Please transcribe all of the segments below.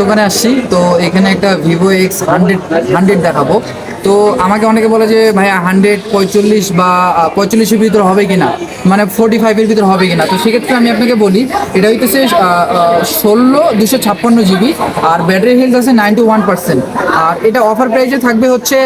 দোকানে আসছি তো এখানে একটা ভিভো এক্স হান্ড্রেড হান্ড্রেড দেখাবো। তো আমাকে অনেকে বলে যে, ভাইয়া হান্ড্রেড পঁয়তাল্লিশ বা পঁয়তাল্লিশের ভিতর হবে কিনা? মানে ফোর্টি ফাইভের ভিতর হবে কিনা? তো সেক্ষেত্রে আমি আপনাকে বলি, এটা হইতেছে ষোলো দুশো ছাপ্পান্ন জিবি আর ব্যাটারি হেলথ আছে নাইনটি ওয়ান পার্সেন্ট আর এটা অফার প্রাইসে থাকবে হচ্ছে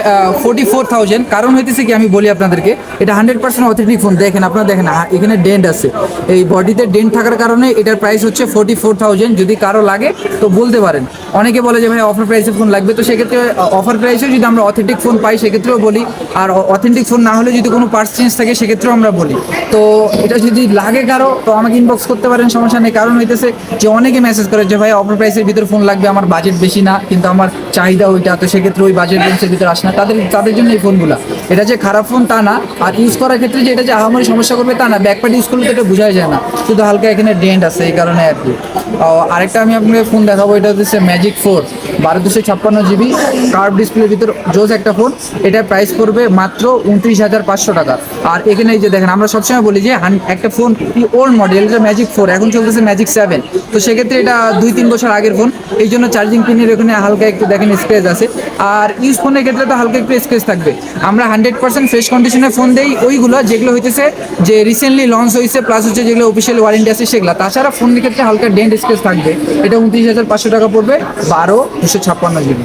ফোর্টি ফোর থাউজেন্ড কারণ হইতেছে কি আমি বলি আপনাদেরকে, এটা হান্ড্রেড পার্সেন্ট অথেন্টিক ফোন দেখেন আপনারা দেখেন এখানে ডেন্ট আছে। এই বডিতে ডেন্ট থাকার কারণে এটার প্রাইস হচ্ছে ফোর্টি ফোর থাউজেন্ড যদি কারও লাগে, তো বলতে পারেন। অনেকে বলে যে ভাই অফার প্রাইসে ফোন লাগবে? তো সেক্ষেত্রে অফার প্রাইসে যদি আমরা অথেন্টিক ফোন পাই, সেক্ষেত্রেও বলি। আর অথেন্টিক ফোন না হলে যদি কোনো পার্টস চেঞ্জ থাকে, সেক্ষেত্রেও আমরা বলি। তো এটা যদি লাগে কারও, তো আমাকে ইনবক্স করতে পারেন, সমস্যা নেই। কারণ হইতেছে যে অনেকে মেসেজ করে যে, ভাই অফার প্রাইসের ভিতরে ফোন লাগবে, আমার বাজেট বেশি না, কিন্তু আমার চাহিদা ওইটা। তো সেক্ষেত্রে ওই বাজেট রেঞ্জের ভিতরে আসে না। তাদের তাদের জন্য এই ফোনগুলো এটা যে খারাপ ফোন তা না। আর ইউজ করার ক্ষেত্রে যে এটা যে আহামরি সমস্যা করবে তা না। ব্যাকপ্যাড ইউজ করলে তো এটা বোঝাই যায় না। শুধু হালকা এখানে ডেন্ট আছে এই কারণে আর কি। আরেকটা আমি আপনাকে ফোন দেখাবো, এটা হচ্ছে ম্যাজিক ফোর বারো দুশো ছাপ্পান্ন জিবি কার্ভ ডিসপ্লের ভিতর জোস একটা ফোন এটার প্রাইস পড়বে মাত্র উনত্রিশ হাজার পাঁচশো টাকা। আর এখানে যে দেখেন, আমরা সবসময় বলি যে একটা ফোন ওল্ড মডেল এটা ম্যাজিক ফোর এখন চলতেছে ম্যাজিক সেভেন তো সেক্ষেত্রে এটা দুই তিন বছর আগের ফোন এই জন্য চার্জিং পিনের এখানে হালকা একটু দেখেন স্পেস আছে। আর ইউজ ফোনের ক্ষেত্রে তো হালকা একটু স্পেস থাকবে। আমরা হান্ড্রেড পার্সেন্ট ফ্রেশ কন্ডিশনের ফোন দেই ওইগুলো, যেগুলো হইতেছে যে রিসেন্টলি লঞ্চ হয়েছে প্লাস হচ্ছে যেগুলো অফিসিয়াল ওয়ারেন্টি আছে, সেগুলো। তাছাড়া ফোনের ক্ষেত্রে হালকা ডেন্ট স্পেস থাকবে। এটা উনত্রিশ হাজার পাঁচশো টাকা পড়বে, বারো দুশো ছাপ্পান্ন জিবি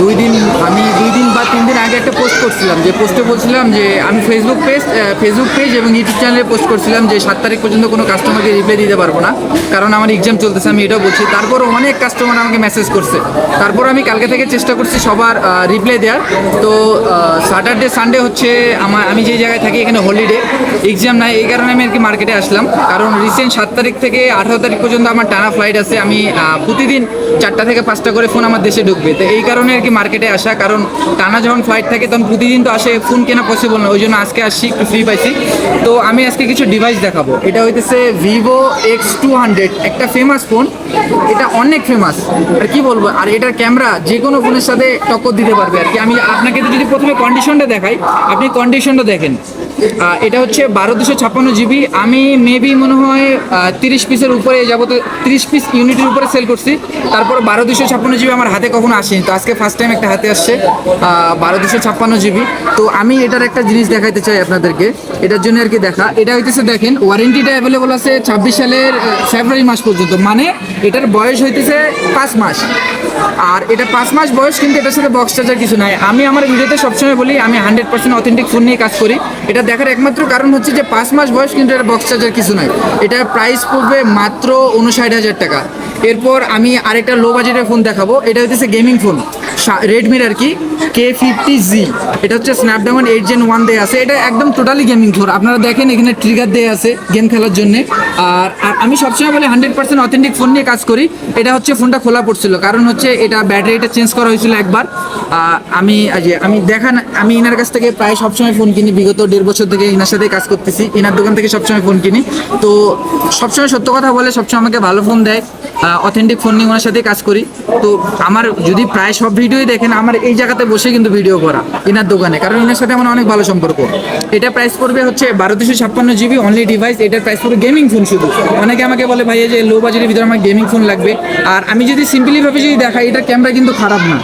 দুই দিন, আমি দুই দিন বা তিন দিন আগে একটা পোস্ট করছিলাম, যে পোস্টে বলছিলাম যে আমি ফেসবুক পেজ ফেসবুক পেজ এবং ইউটিউব চ্যানেলে পোস্ট করছিলাম যে সাত তারিখ পর্যন্ত কোনো কাস্টমারকে রিপ্লাই দিতে পারব না, কারণ আমার এক্সাম চলতেছে, আমি এটাও বলছি। তারপর অনেক কাস্টমার আমাকে মেসেজ করছে। তারপর আমি কালকে থেকে চেষ্টা করছি সবার রিপ্লাই দেওয়ার। তো স্যাটারডে সানডে হচ্ছে আমার, আমি যে জায়গায় থাকি এখানে হলিডে এক্সাম নাই, এই কারণে আমি আর কি মার্কেটে আসলাম। কারণ রিসেন্ট সাত তারিখ থেকে আঠারো তারিখ পর্যন্ত আমার টানা ফ্লাইট আছে, আমি প্রতিদিন চারটা থেকে পাঁচটা করে ফোন আমার দেশে ঢুকবে। তো এই কারণে আর কি মার্কেটে আসা। কারণ টানা যখন ফ্লাইট থাকে, তখন প্রতিদিন তো আসে ফোন কেনা পসিবল না। ওই জন্য আজকে আসছি, একটু ফ্রি পাইছি। তো আমি আজকে কিছু ডিভাইস দেখাবো। এটা হইতেছে ভিভো এক্স টু হান্ড্রেড একটা ফেমাস ফোন এটা অনেক ফেমাস আর কি বলব, আর এটার ক্যামেরা যে কোনো ফোনের সাথে টক্কর দিতে পারবে আর কি। আমি আপনাকে যদি প্রথমে কন্ডিশনটা দেখাই, আপনি কন্ডিশনটা দেখেন। এটা হচ্ছে বারো দুশো ছাপ্পান্ন জিবি আমি মেবি মনে হয় তিরিশ পিসের উপরে যাবত তিরিশ পিস ইউনিটের উপরে সেল করছি। তারপর বারো দুশো ছাপ্পান্ন জিবি আমার হাতে কখনো আসেনি। তো আজকে ফার্স্ট টাইম একটা হাতে আসছে বারো দুশো ছাপ্পান্ন জিবি তো আমি এটার একটা জিনিস দেখাইতে চাই আপনাদেরকে। এটার জন্য আর কি দেখা। এটা হইতেছে দেখেন ওয়ারেন্টিটা অ্যাভেলেবল আছে ছাব্বিশ সালের ফেব্রুয়ারি মাস পর্যন্ত। মানে এটার বয়স হইতেছে পাঁচ মাস। আর এটা পাঁচ মাস বয়স, কিন্তু এটার সাথে বক্স চার্জার কিছু নাই। আমি আমার ভিডিওতে সবসময় বলি, আমি হান্ড্রেড পার্সেন্ট অথেন্টিক ফোন নিয়ে কাজ করি। এটা দেখার একমাত্র কারণ হচ্ছে যে পাঁচ মাস বয়স কিন্তু এটা বক্স চার্জার কিছু নয়। এটার প্রাইস পড়বে মাত্র উনষাট হাজার টাকা। এরপর আমি আরেকটা লো বাজেটের ফোন দেখাবো। এটা হচ্ছে গেমিং ফোন রেডমির আর কি কে ফিফটি জি এটা হচ্ছে স্ন্যাপড্রাগন এইট জেন ওয়ান দেয়া আছে। এটা একদম টোটালি গেমিং ফোন আপনারা দেখেন এখানে ট্রিগার দেয়া আছে গেম খেলার জন্য। আর আমি সবসময় বলি হান্ড্রেড পার্সেন্ট অথেন্টিক ফোন নিয়ে কাজ করি। এটা হচ্ছে ফোনটা খোলা পড়ছিল। কারণ হচ্ছে এটা ব্যাটারিটা চেঞ্জ করা হয়েছিল একবার। আমি আমি দেখান, আমি এনার কাছ থেকে প্রায় সবসময় ফোন কিনি। বিগত দেড় বছর থেকে এনার সাথে কাজ করতেছি। এনার দোকান থেকে সবসময় ফোন কিনি। তো সবসময় সত্য কথা বলে, সবসময় আমাকে ভালো ফোন দেয়। অথেন্টিক ফোন নিয়ে ওনার সাথে কাজ করি। তো আমার যদি প্রায় সব ভিডিওই দেখেন, আমার এই জায়গাতে বসে কিন্তু ভিডিও করা এনার দোকানে। কারণ এনার সাথে আমার অনেক ভালো সম্পর্ক। এটা প্রাইস পড়বে হচ্ছে বারো দুশো ছাপ্পান্ন জিবি অনলি ডিভাইস এটার প্রাইস পড়বে গেমিং ফোন শুধু। অনেকে আমাকে বলে, ভাই যে লো বাজেটের ভিতরে আমার গেমিং ফোন লাগবে। আর আমি যদি সিম্পলিভাবে যদি দেখাই, এটার ক্যামেরা কিন্তু খারাপ না।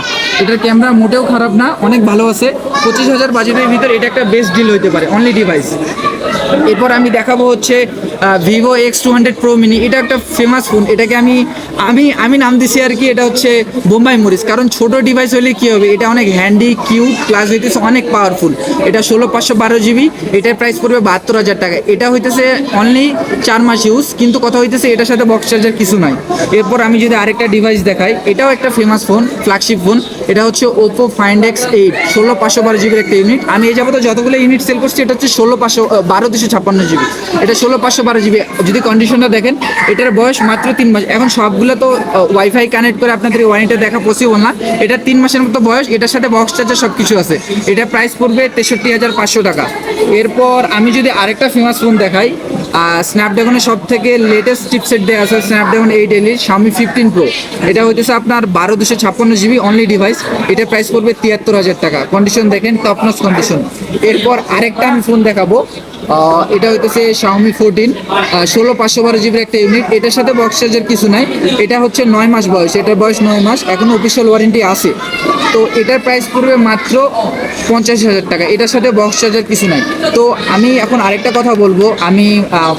এটার ক্যামেরা মোটেও খারাপ না, অনেক ভালো আছে। পঁচিশ হাজার বাজেটের ভিতরে এটা একটা বেস্ট ডিল হতে পারে। অনলি ডিভাইস এরপর আমি দেখাবো হচ্ছে Vivo X two hundred pro mini এটা একটা ফেমাস ফোন এটাকে আমি আমি আমি নাম দিছি আর কি, এটা হচ্ছে বোম্বাই মরিস কারণ ছোট ডিভাইস হলে কি হবে? এটা অনেক হ্যান্ডি কিউট প্লাস হইতেছে অনেক পাওয়ারফুল এটা ষোলো পাঁচশো বারো জিবি এটার প্রাইস পড়বে বাহাত্তর হাজার টাকা। এটা হইতেছে অনলি চার মাস ইউজ কিন্তু কথা হইতেছে এটার সাথে বক্স চার্জার কিছু নাই। এরপর আমি যদি আরেকটা ডিভাইস দেখাই, এটাও একটা ফেমাস ফোন ফ্ল্যাগশিপ ফোন এটা হচ্ছে ওপো ফাইন্ড এক্স এইট ষোলো পাঁচশো বারো জিবির একটা ইউনিট আমি এই যাবত যতগুলো ইউনিট সেল করছি, এটা হচ্ছে ষোলো পাঁচশো বারো দুশো ছাপ্পান্ন জিবি। এটা ষোলো পাঁচশো বারো জিবি। যদি কন্ডিশনটা দেখেন, এটার বয়স মাত্র তিন মাস। এখন সবগুলো তো ওয়াইফাই কানেক্ট করে আপনাদের ওয়ারেন্টি দেখা পসিবল না। এটা তিন মাসের মতো বয়স, এটার সাথে বক্স চার্জার সব কিছু আছে। এটা প্রাইস পড়বে তেষট্টি হাজার পাঁচশো টাকা। এরপর আমি যদি আরেকটা ফেমাস ফোন দেখাই স্ন্যাপড্রাগনের সব থেকে লেটেস্ট চিপসেট দেওয়া আছে স্ন্যাপড্রাগন এইট এলির শামি ফিফটিন প্রো এটা হইতেছে আপনার বারো দুশো ছাপ্পান্ন জিবি অনলি ডিভাইস এটা প্রাইস পড়বে তিয়াত্তর হাজার টাকা। কন্ডিশন দেখেন টপনস কন্ডিশন এরপর আরেকটা আমি ফোন দেখাবো। এটা হইতেছে শাওমি ফোরটিন ষোলো পাঁচশো বারো জিবির একটা ইউনিট এটার সাথে বক্স চার্জার কিছু নাই। এটা হচ্ছে নয় মাস বয়স। এটার বয়স নয় মাস। এখনও অফিসিয়াল ওয়ারেন্টি আছে। তো এটার প্রাইস পড়বে মাত্র পঞ্চাশ হাজার টাকা। এটার সাথে বক্স চার্জার কিছু নাই। তো আমি এখন আরেকটা কথা বলব। আমি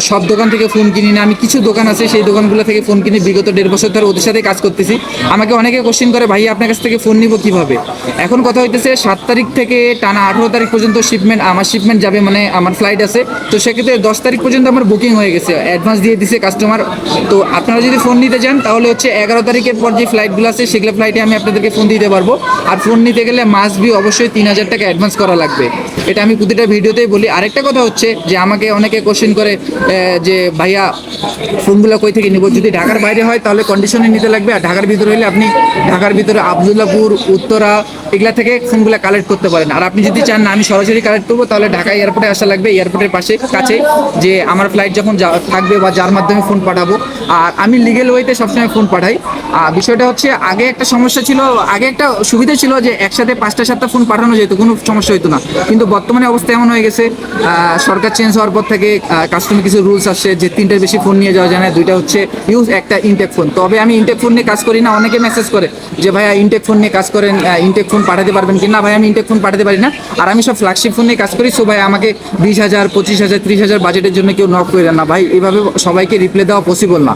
সব দোকান থেকে ফোন কিনি না। আমি কিছু দোকান আছে, সেই দোকানগুলো থেকে ফোন কিনে বিগত দেড় বছর ধরে ওদের সাথে কাজ করতেছি। আমাকে অনেকে কোশ্চেন করে, ভাই, আপনার কাছ থেকে ফোন নিব কীভাবে? এখন কথা হইতেছে, সাত তারিখ থেকে টানা আঠেরো তারিখ পর্যন্ত শিপমেন্ট আমার শিপমেন্ট যাবে মানে আমার ফ্লাইট আছে। তো সেক্ষেত্রে দশ তারিখ পর্যন্ত আমার বুকিং হয়ে গেছে। অ্যাডভান্স দিয়ে দিছে কাস্টমার তো আপনারা যদি ফোন নিতে চান, তাহলে হচ্ছে এগারো তারিখের পর যে ফ্লাইটগুলো আছে, সেগুলো ফ্লাইটে আমি আপনাদেরকে ফোন দিতে পারব। আর ফোন নিতে গেলে মাস্ট বি অবশ্যই তিন হাজার টাকা অ্যাডভান্স করা লাগবে। এটা আমি প্রতিটা ভিডিওতেই বলি। আরেকটা কথা হচ্ছে যে, আমাকে অনেকে কোশ্চেন করে যে, ভাইয়া ফোনগুলো কই থেকে নিব? যদি ঢাকার বাইরে হয়, তাহলে কন্ডিশনে নিতে লাগবে। আর ঢাকার ভিতরে হলে আপনি ঢাকার ভিতরে আবদুল্লাপুর, উত্তরা এগুলা থেকে ফোনগুলো কালেক্ট করতে পারেন। আর আপনি যদি চান না, আমি সরাসরি কালেক্ট করব, তাহলে ঢাকা এয়ারপোর্টে আসা লাগবে। এয়ারপোর্টের পাশে, কাছে যে, আমার ফ্লাইট যখন থাকবে বা যার মাধ্যমে ফোন পাঠাবো। আর আমি লিগেল ওয়েতে সবসময় ফোন পাঠাই। আর বিষয়টা হচ্ছে, আগে একটা সমস্যা ছিল, আগে একটা সুবিধা ছিল যে একসাথে পাঁচটা, সাতটা ফোন পাঠানো যেত, কোনো সমস্যা হতো না। কিন্তু বর্তমানে অবস্থা এমন হয়ে গেছে সরকার চেঞ্জ হওয়ার পর থেকে কাস্টমার কিছু রুলস আসছে যে তিনটার বেশি ফোন নিয়ে যাওয়া যায় না, দুইটা হচ্ছে ইউজ একটা ইনটেক ফোন তবে আমি ইনটেক ফোন নিয়ে কাজ করি না, অনেকে মেসেজ করে যে, ভাইয়া ইনটেক ফোন নিয়ে কাজ করেন ইনটেক ফোন পাঠাতে পারবেন কি না ভাই আমি ইনটেক ফোন পাঠাতে পারি না। আর আমি সব ফ্ল্যাগশিপ ফোন নিয়ে কাজ করি সো ভাই, আমাকে বিশ হাজার, পঁচিশ হাজার, ত্রিশ হাজার বাজেটের জন্য কেউ নক করে না। ভাই এইভাবে সবাইকে রিপ্লাই দেওয়া পসিবল না।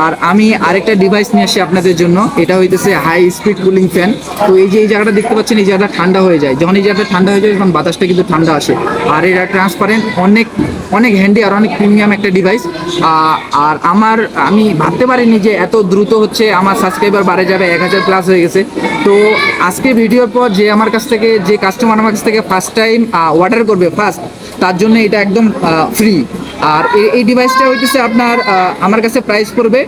আর আমি আরেকটা ডিভাইস নিয়ে আসি আপনাদের জন্য, এটা হইতেছে হাই স্পিড কুলিং ফ্যান তো এই যে এই জায়গাটা দেখতে পাচ্ছেন, এই জায়গাটা ঠান্ডা হয়ে যায়। যখন এই জায়গাটা ঠান্ডা হয়ে যায়, তখন বাতাসটা কিন্তু ঠান্ডা আসে। আর এটা ট্রান্সপারেন্ট অনেক অনেক হ্যান্ডি আর অনেক প্রিমিয়াম একটা ডিভাইস আর আমার, আমি ভাবতে পারিনি যে এত দ্রুত হচ্ছে আমার সাবস্ক্রাইবার বাড়ে যাবে, এক হাজার প্লাস হয়ে গেছে। তো আজকে ভিডিওর পর যে আমার কাছ থেকে, যে কাস্টমার আমার কাছ থেকে ফার্স্ট টাইম অর্ডার করবে ফার্স্ট তার জন্য এটা একদম ফ্রি আর এই- ডিভাইসটা হইতেছে আপনার আমার কাছে প্রাইস পড়বে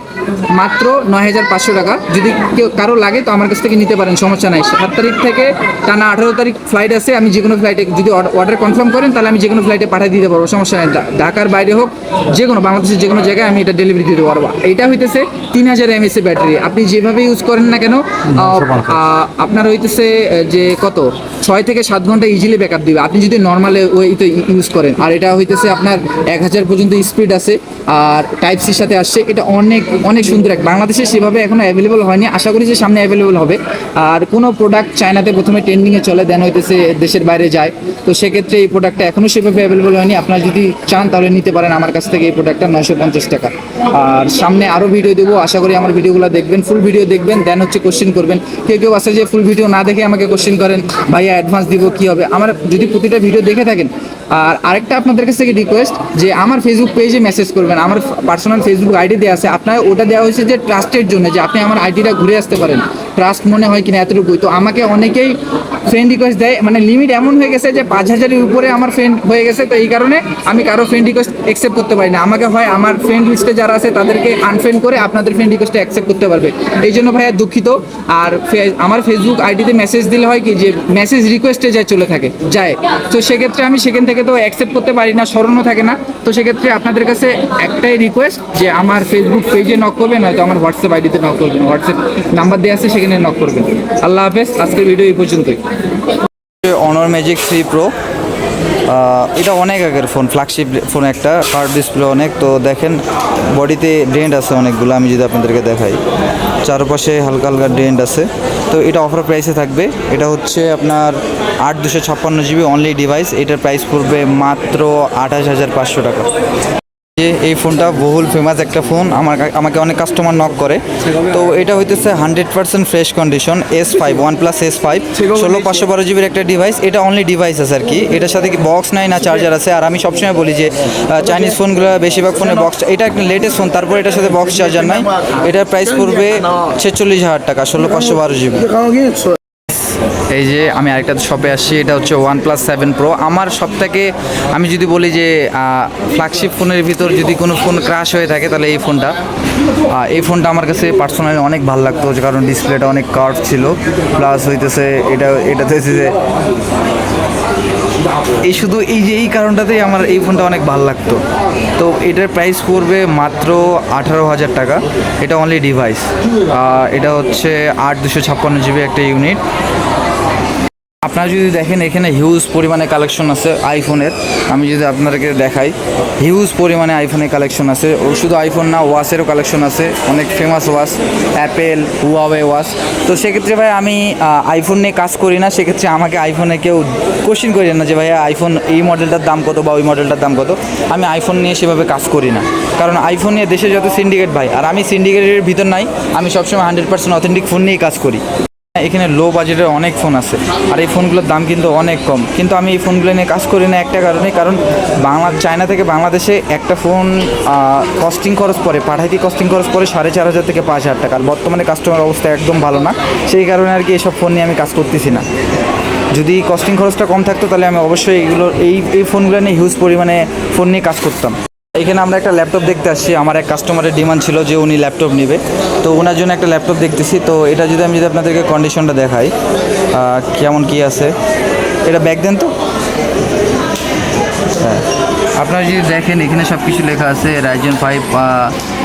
মাত্র নয় হাজার পাঁচশো টাকা। যদি কেউ কারও লাগে তো আমার কাছ থেকে নিতে পারেন সমস্যা নাই। সাত তারিখ থেকে টানা আঠারো তারিখ ফ্লাইট আছে আমি যে কোনো ফ্লাইটে যদি অর্ডার কনফার্ম করেন তাহলে আমি যে কোনো ফ্লাইটে পাঠিয়ে দিতে পারব সমস্যা নাই। ঢাকার বাইরে হোক যে কোনো বাংলাদেশের যে কোনো জায়গায় আমি এটা ডেলিভারি দিতে পারব এইটা হইতেছে তিন হাজার এমএসএ ব্যাটারি আপনি যেভাবে ইউজ করেন না কেন আপনার হইতেছে যে কত? ছয় থেকে সাত ঘণ্টা ইজিলি ব্যাকআপ দিবে। আপনি যদি নর্মালে ওইতে ইউজ করেন। আর এটা হইতেছে আপনার এক হাজার পর্যন্ত স্পিড আছে আর টাইপ সির সাথে আসছে। এটা অনেক অনেক সুন্দর এক, বাংলাদেশে সেভাবে এখনও অ্যাভেলেবল হয়নি। আশা করি যে সামনে অ্যাভেলেবল হবে। আর কোনো প্রোডাক্ট চায়নাতে প্রথমে ট্রেন্ডিংয়ে চলে দেন হইতেছে দেশের বাইরে যায়। তো সেক্ষেত্রে এই প্রোডাক্টটা এখনও সেভাবে অ্যাভেলেবল হয়নি। আপনারা যদি চান তাহলে নিতে পারেন। আমার কাছ থেকে এই প্রোডাক্টটা নয়শো পঞ্চাশ টাকা। আর সামনে আরও ভিডিও দেবো। আশা করি আমার ভিডিওগুলো দেখবেন ফুল ভিডিও দেখবেন দেন হচ্ছে কোশ্চেন করবেন। কেউ কেউ আছে যে ফুল ভিডিও না দেখে আমাকে কোশ্চেন করেন, ভাইয়া অ্যাডভান্স দিব, কি হবে? আমার যদি প্রতিটা ভিডিও দেখে থাকেন, আর আরেকটা আপনাদের কাছ থেকে রিকোয়েস্ট যে, আমার ফেসবুক পেজে মেসেজ করবেন। আমার পার্সোনাল ফেসবুক আইডি দেওয়া আছে। আপনার ওটা দেওয়া হয়েছে যে ট্রাস্টের জন্য, যে আপনি আমার আইডিটা ঘুরে আসতে পারেন। ট্রাস্ট মনে হয় কিনা এতটুকুই। তো আমাকে অনেকেই ফ্রেন্ড রিকোয়েস্ট দেয়। মানে লিমিট এমন হয়ে গেছে যে পাঁচ হাজারের উপরে আমার ফ্রেন্ড হয়ে গেছে। তো এই কারণে আমি কারও ফ্রেন্ড রিকোয়েস্ট অ্যাকসেপ্ট করতে পারি না। আমাকে হয় আমার ফ্রেন্ড লিস্টে যারা আছে, তাদেরকে আনফ্রেন্ড করে আপনাদের ফ্রেন্ড রিকোয়েস্টে অ্যাকসেপ্ট করতে পারবে। এই জন্য ভাইয়া দুঃখিত। আর আমার ফেসবুক আইডিতে মেসেজ দিলে হয় কি, যে মেসেজ রিকোয়েস্টে যায় চলে থাকে, যায়। তো সেক্ষেত্রে আমি সেখান থেকে তো অ্যাকসেপ্ট করতে পারি না, স্মরণও থাকে না। তো সেক্ষেত্রে আপনাদের কাছে একটাই রিকোয়েস্ট যে আমার ফেসবুক পেজে নক করবেন, নয়তো আমার হোয়াটসঅ্যাপ আইডিতে নক করবেন। হোয়াটসঅ্যাপ নাম্বার দেওয়া আছে, সেখানে নক করবেন। আল্লাহ হাফেজ, আজকের ভিডিও এই পর্যন্তই। অনর ম্যাজিক থ্রি প্রো এটা অনেক আগের ফোন ফ্ল্যাগশিপ ফোন একটা কার্ড ডিসপ্লে অনেক, তো দেখেন, বডিতে ড্রেন্ড আছে অনেকগুলো, আমি যদি আপনাদেরকে দেখাই। চারপাশে হালকা হালকা ড্রেন্ড আছে। তো এটা অফার প্রাইসে থাকবে। এটা হচ্ছে আপনার আট দুশো ছাপ্পান্ন জিবি অনলি ডিভাইস এটার প্রাইস পড়বে মাত্র আঠাশ হাজার পাঁচশো টাকা। যে এই ফোনটা বহুল ফেমাস একটা ফোন, আমার আমাকে অনেক কাস্টমার নক করে। তো এটা হইতেছে hundred percent fresh condition S five one plus S five ষোলো পাঁচশো বারো জিবির একটা ডিভাইস এটা অনলি ডিভাইস আছে আর কি। এটার সাথে কি বক্স নাই না চার্জার আছে? আর আমি সবসময় বলি যে চাইনিজ ফোনগুলো বেশিরভাগ ফোনে বক্স এটা একটা লেটেস্ট ফোন তারপর এটার সাথে বক্স চার্জার নাই। এটার প্রাইস পড়বে ছেচল্লিশ হাজার টাকা, ষোলো পাঁচশো বারো জিবি এই যে আমি আরেকটা শপে আসছি, এটা হচ্ছে ওয়ান প্লাস সেভেন প্রো আমার সব থেকে আমি যদি বলি যে ফ্ল্যাগশিপ ফোনের ভিতর যদি কোনো ফোন ক্রাশ হয়ে থাকে, তাহলে এই ফোনটা এই ফোনটা আমার কাছে পার্সোনালি অনেক ভালো লাগতো, কারণ ডিসপ্লেটা অনেক কার্ভ ছিল। প্লাস হইতেছে, এটা, এটাতে হচ্ছে যে, এই শুধু এই যে, এই কারণটাতেই আমার এই ফোনটা অনেক ভালো লাগতো। তো এটার প্রাইস পড়বে মাত্র আঠারো হাজার টাকা। এটা অনলি ডিভাইস এটা হচ্ছে আট দুশো ছাপ্পান্ন জিবি একটা ইউনিট আপনারা যদি দেখেন, এখানে হিউজ পরিমাণে কালেকশন আছে আইফোনের আমি যদি আপনাদেরকে দেখাই হিউজ পরিমাণে আইফোনের কালেকশন আছে। ও শুধু আইফোন না ওয়াশেরও কালেকশন আছে। অনেক famous watch Apple Huawei watch তো সেক্ষেত্রে ভাই, আমি আইফোন নিয়ে কাজ করি না। সেক্ষেত্রে আমাকে আইফোনে কেউ কোশ্চিন করি না যে, ভাইয়া আইফোন এই মডেলটার দাম কত বা ওই মডেলটার দাম কত? আমি আইফোন নিয়ে সেভাবে কাজ করি না। কারণ আইফোন নিয়ে দেশে যত সিন্ডিকেট ভাই, আর আমি সিন্ডিকেটের ভিতর নাই, আমি সবসময় হান্ড্রেড পার্সেন্ট অথেন্টিক ফোন নিয়েই কাজ করি। এখানে লো বাজেটের অনেক ফোন আছে। আর এই ফোনগুলোর দাম কিন্তু অনেক কম। কিন্তু আমি এই ফোনগুলো নিয়ে কাজ করি না একটা কারণে, কারণ বাংলা, চায়না থেকে বাংলাদেশে একটা ফোন কস্টিং খরচ পড়ে। পাঠাইতে কস্টিং খরচ পড়ে সাড়ে চার হাজার থেকে পাঁচ হাজার টাকা। আর বর্তমানে কাস্টমার অবস্থা একদম ভালো না। সেই কারণে আর কি এসব ফোন নিয়ে আমি কাজ করতেছি না। যদি কস্টিং খরচটা কম থাকতো, তাহলে আমি অবশ্যই এইগুলো এই এই ফোনগুলো নিয়ে হিউজ পরিমাণে ফোন নিয়ে কাজ করতাম। এখানে আমরা একটা ল্যাপটপ দেখতে আসছি। আমার এক কাস্টমারের ডিমান্ড ছিল যে উনি ল্যাপটপ নেবে। তো ওনার জন্য একটা ল্যাপটপ দেখতেছি। তো এটা যদি আমি যদি আপনাদেরকে কন্ডিশনটা দেখাই কেমন কি আছে? এটা ব্যাগ দেন তো? হ্যাঁ। আপনারা যদি দেখেন, এখানে সব কিছু লেখা আছে রাইজেন ফাইভ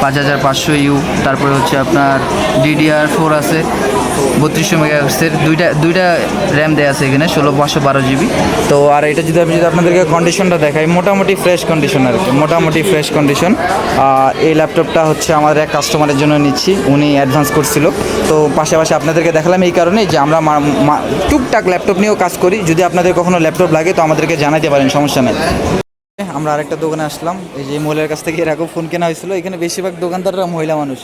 পাঁচ হাজার পাঁচশো ইউ তারপরে হচ্ছে আপনার ডিডিআর ফোর আছে, বত্রিশশো মেগাহার্সের দুইটা দুইটা র্যাম দেওয়া আছে এখানে, ষোলো, পাঁচশো, বারো জিবি তো, আর এটা যদি আমি যদি আপনাদেরকে কন্ডিশনটা দেখাই, মোটামুটি ফ্রেশ কন্ডিশন আর কি, মোটামুটি ফ্রেশ কন্ডিশন এই ল্যাপটপটা হচ্ছে আমাদের এক কাস্টমারের জন্য নিচ্ছি, উনি অ্যাডভান্স করছিল। তো, পাশাপাশি আপনাদেরকে দেখালাম এই কারণে যে আমরা টুকটাক ল্যাপটপ নিয়েও কাজ করি। যদি আপনাদের কখনো ল্যাপটপ লাগে, তো আমাদেরকে জানাতে পারেন, সমস্যা নেই। আমরা আরেকটা দোকানে আসলাম। এই যে মহিলার কাছ থেকে এরকম ফোন কেনা হয়েছিল। এখানে বেশিরভাগ দোকানদাররা মহিলা মানুষ।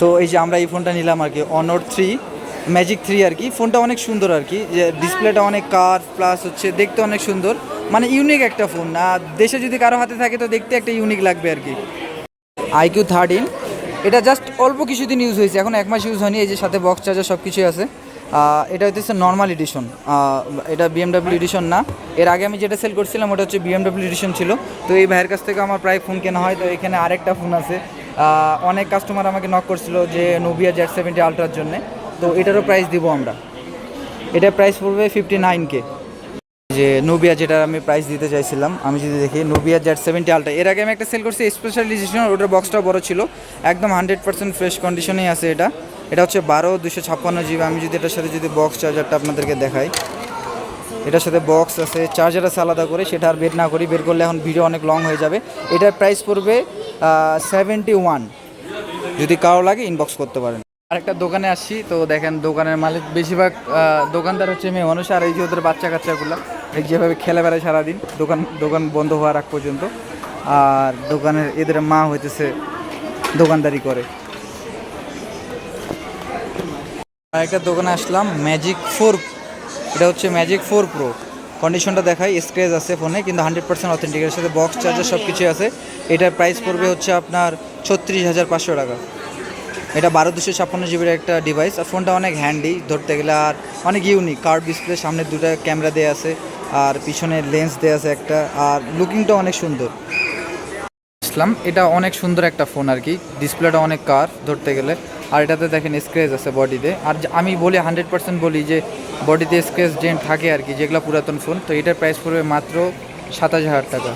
তো এই যে আমরা এই ফোনটা নিলাম আর কি অনর থ্রি ম্যাজিক থ্রি আর কি। ফোনটা অনেক সুন্দর আর কি। যে ডিসপ্লেটা অনেক কার প্লাস হচ্ছে দেখতে অনেক সুন্দর। মানে ইউনিক একটা ফোন। আর দেশে যদি কারও হাতে থাকে তো দেখতে একটা ইউনিক লাগবে আর কি। আইকিউ থার্টিন এটা জাস্ট অল্প কিছুদিন ইউজ হয়েছে। এখন এক মাস ইউজ হয়নি। এই যে সাথে বক্স চার্জার সব কিছুই আছে। এটা হচ্ছে নর্মাল এডিশন এটা বিএমডাব্লিউ এডিশন না। এর আগে আমি যেটা সেল করছিলাম ওটা হচ্ছে বিএমডাব্লিউ এডিশন ছিল। তো এই ভাইয়ের কাছ থেকে আমার প্রায় ফোন কেনা হয়। তো এখানে আরেকটা ফোন আছে। অনেক কাস্টমার আমাকে নক করছিল যে নোবিয়া জেড সেভেন্টি আলট্রার জন্য। তো এটারও প্রাইস দিব আমরা। এটার প্রাইস পড়বে ফিফটি নাইন কে যে নোবিয়া যেটা আমি প্রাইস দিতে চাইছিলাম, আমি যদি দেখি নোবিয়া জেড সেভেন্টি আলট্রা এর আগে আমি একটা সেল করছি স্পেশালাইজেশন ওটার বক্সটা বড় ছিল। একদম হান্ড্রেড পার্সেন্ট ফ্রেশ কন্ডিশনেই আছে এটা। এটা হচ্ছে বারো দুশো ছাপ্পান্ন জিবি। আমি যদি এটার সাথে যদি বক্স চার্জারটা আপনাদেরকে দেখাই। এটার সাথে বক্স আছে চার্জার আছে আলাদা করে, সেটা আর বের না করি, বের করলে এখন ভিডিও অনেক লং হয়ে যাবে। এটার প্রাইস পড়বে সেভেন্টি ওয়ান যদি কারও লাগে ইনবক্স করতে পারেন। আরেকটা দোকানে আসছি, তো দেখেন দোকানের মালিক, বেশিরভাগ দোকানদার হচ্ছে মেয়ে মানুষ, আর এই যে ওদের বাচ্চা কাচ্চাগুলো, এই যেভাবে খেলে বেড়ায় সারাদিন, দোকান দোকান বন্ধ হওয়ার আগ পর্যন্ত, আর দোকানের এদের মা হইতেছে দোকানদারি করে। আরেকটা দোকানে আসলাম ম্যাজিক ফোর এটা হচ্ছে ম্যাজিক ফোর প্রো কন্ডিশনটা দেখাই স্ক্রেচ আছে ফোনে কিন্তু হান্ড্রেড পার্সেন্ট অথেন্টিক এর সাথে বক্স চার্জার সব কিছু আছে। এটার প্রাইস পড়বে হচ্ছে আপনার ছত্রিশ হাজার পাঁচশো টাকা। এটা বারো দুশো ছাপ্পান্ন জিবির একটা ডিভাইস আর ফোনটা অনেক হ্যান্ডি ধরতে গেলে আর অনেক ইউনিক কার্ড ডিসপ্লে সামনে দুটো ক্যামেরা দেওয়া আছে, আর পিছনে লেন্স দেওয়া আছে একটা, আর লুকিংটা অনেক সুন্দর। ইসলাম এটা অনেক সুন্দর একটা ফোন আর কি ডিসপ্লেটা অনেক কার, ধরতে গেলে। আর এটাতে দেখেন স্ক্রেচ আছে বডিতে আর আমি বলি হান্ড্রেড পার্সেন্ট বলি যে বডিতে স্ক্রেচ ডেন্ট থাকে আর কি, যেগুলো পুরাতন ফোন তো এটার প্রাইস পড়বে মাত্র সাতাশ হাজার টাকা।